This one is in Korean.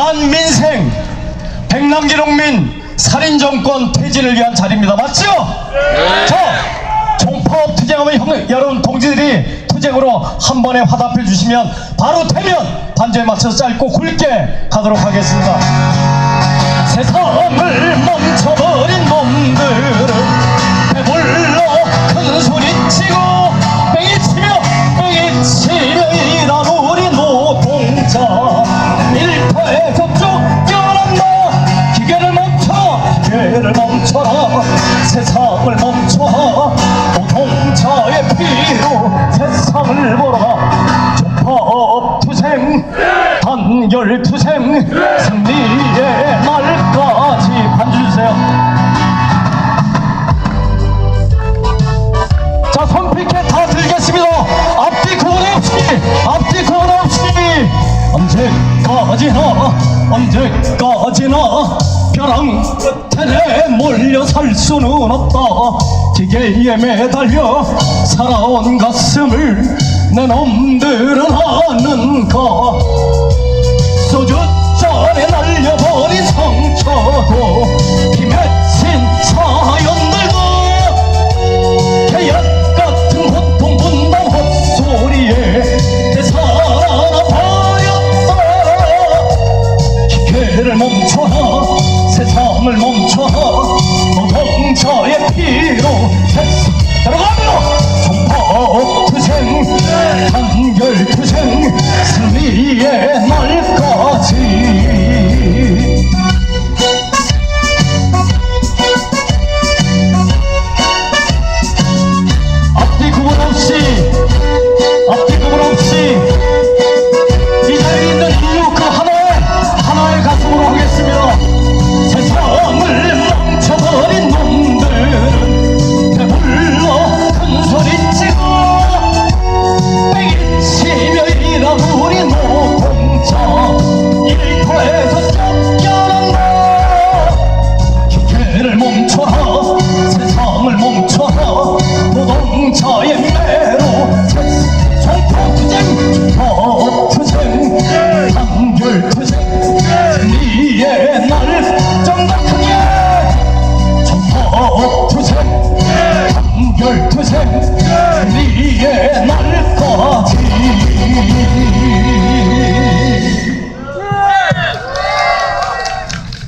한민생 백남기 농민 살인 정권 퇴진을 위한 자리입니다. 맞죠? 자, 종파업 투쟁하면 형, 여러분 동지들이 투쟁으로 한 번에 화답해 주시면 바로 되면 반주에 맞춰서 짧고 굵게 가도록 하겠습니다. 세상을 단결 투쟁 승리의 날까지 반주 주세요. 자 손피켓 다 들겠습니다. 앞뒤 구분 없이 앞뒤 구분 없이. 언제까지나 언제까지나 벼랑 끝에 몰려 살 수는 없다. 기계에 매달려 살아온 가슴을 내 놈들은 아는가 소주 전에 날려버린 성처도 김해신 사연들도 개약 같은 고통 분담 헛소리에 되살아나 버렸다 기계를 멈춰라 세상을 멈춰라 노동자의 피로